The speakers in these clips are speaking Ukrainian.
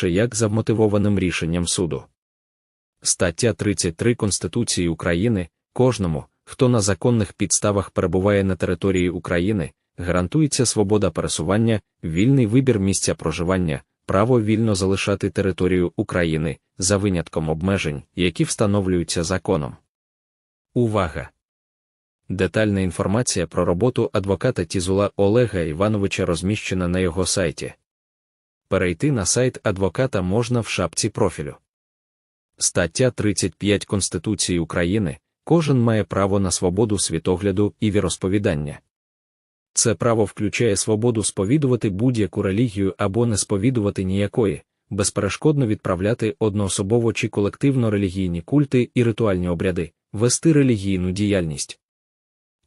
інакше як за вмотивованим рішенням суду. Стаття 33 Конституції України кожному, хто на законних підставах перебуває на території України, гарантується свобода пересування, вільний вибір місця проживання, право вільно залишати територію України за винятком обмежень, які встановлюються законом. Увага! Детальна інформація про роботу адвоката Тізула Олега Івановича розміщена на його сайті. Перейти на сайт адвоката можна в шапці профілю. Стаття 35 Конституції України кожен має право на свободу світогляду і віросповідання. Це право включає свободу сповідувати будь-яку релігію або не сповідувати ніякої, безперешкодно відправляти одноособово чи колективно релігійні культи і ритуальні обряди, вести релігійну діяльність.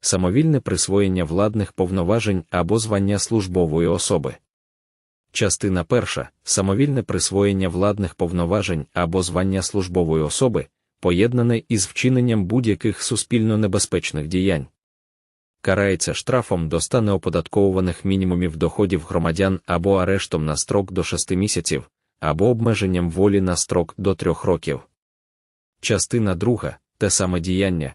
самовільне присвоєння владних повноважень або звання службової особи. Частина перша самовільне присвоєння владних повноважень або звання службової особи, поєднане із вчиненням будь-яких суспільно небезпечних діянь. Карається штрафом до 100 неоподатковуваних мінімумів доходів громадян або арештом на строк до 6 місяців, або обмеженням волі на строк до 3 років. Частина друга те саме діяння,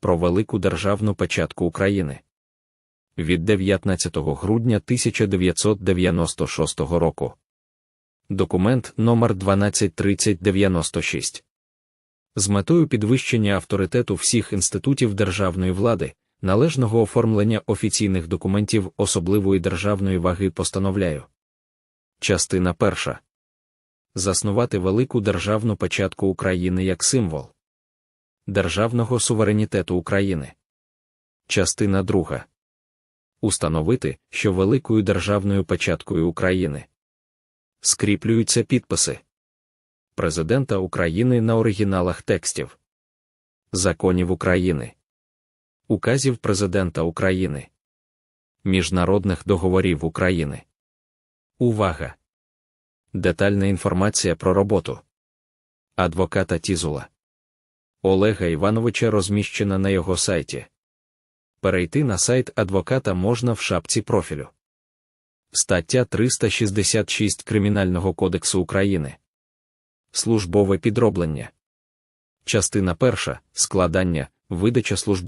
про велику державну печатку України від 19 грудня 1996 року. Документ номер 123096 з метою підвищення авторитету всіх інститутів державної влади, належного оформлення офіційних документів особливої державної ваги постановляю. Частина перша. Заснувати велику державну печатку України як символ державного суверенітету України. Частина друга. Установити, що великою державною печаткою України скріплюються підписи Президента України на оригіналах текстів законів України, указів Президента України, міжнародних договорів України. Увага! Детальна інформація про роботу адвоката Тізула Олега Івановича розміщена на його сайті. Перейти на сайт адвоката можна в шапці профілю. Стаття 366 Кримінального кодексу України. Службове підроблення. Частина перша складання, видача службового